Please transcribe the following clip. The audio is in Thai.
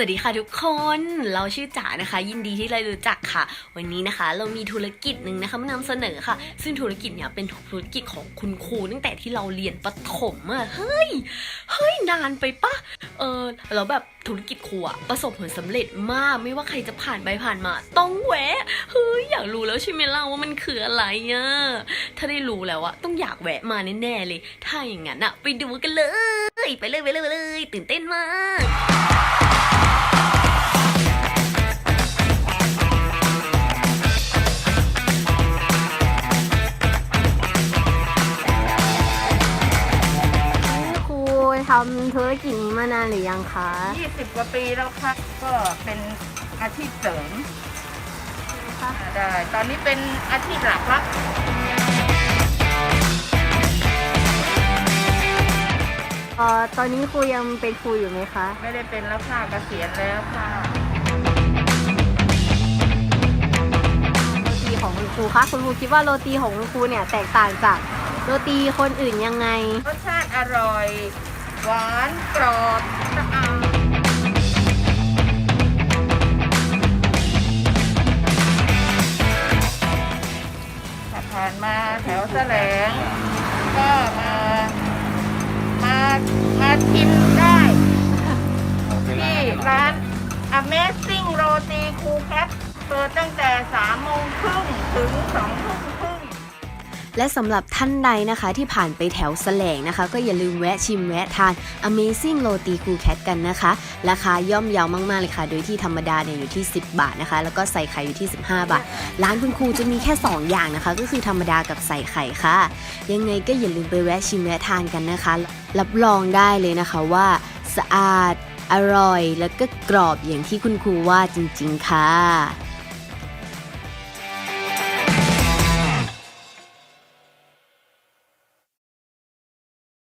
สวัสดีค่ะทุกคน เราชื่อจ๋านะคะ ยินดีที่ได้รู้จักค่ะ วันนี้นะคะ เรามีธุรกิจหนึ่งนะคะมานำเสนอค่ะ ซึ่งธุรกิจเนี้ยเป็นธุรกิจของคุณครูตั้งแต่ที่เราเรียนประถมอะเฮ้ยเฮ้ยนานไปปะเออแล้วแบบธุรกิจครูอะประสบผลสำเร็จมากไม่ว่าใครจะผ่านไปผ่านมา ต้องแวะเฮ้ยอยากรู้แล้วใช่ไหมเล่าว่ามันคืออะไรอะถ้าได้รู้แล้วอะต้องอยากแวะมาแน่ๆเลย ถ้าอย่างนั้นอะไปดูกันเลย ไปเลยไปเลยไปเลย ตื่นเต้นมาก ทำธุรกิจนี้มานานหรือยังคะ 20 กว่าปีแล้วค่ะ ก็เป็นอาชีพเสริมค่ะได้ ตอนนี้เป็นอาชีพหลักละเอ่อตอนนี้ครูยังเป็นครูอยู่ไหมคะ ไม่ได้เป็นแล้วค่ะเกษียณแล้วค่ะ โรตีของคุณครูคะ คุณครูคิดว่าโรตีของคุณครูเนี่ยแตกต่างจากโรตีคนอื่นยังไง รสชาติอร่อย หวานกรอบสะอาดถ้าผ่านมาแถวแสลง ก็มา มามาชิมได้ ที่ร้าน Amazing Roti Cool Cat เปิดตั้งแต่3โมงครึ่งถึง2ทุ่มง และสำหรับท่านใดนะคะที่ผ่านไปแถวแสลงนะคะ ก็อย่าลืมแวะชิมแวะทาน Amazing Roti Cool Cat กันนะคะ ราคาย่อมเยาวมากๆเลยค่ะ โดยที่ธรรมดาเนี่ยอยู่ที่ 10 บาทนะคะ แล้วก็ใส่ไข่อยู่ที่ 15 บาท ร้านคุณครูจะมีแค่ 2 อย่างนะคะ ก็คือธรรมดากับใส่ไข่ค่ะ ยังไงก็อย่าลืมไปแวะชิมแวะทานกันนะคะ รับรองได้เลยนะคะว่าสะอาดอร่อย แล้วก็กรอบอย่างที่คุณครูว่าจริง ๆ ค่ะ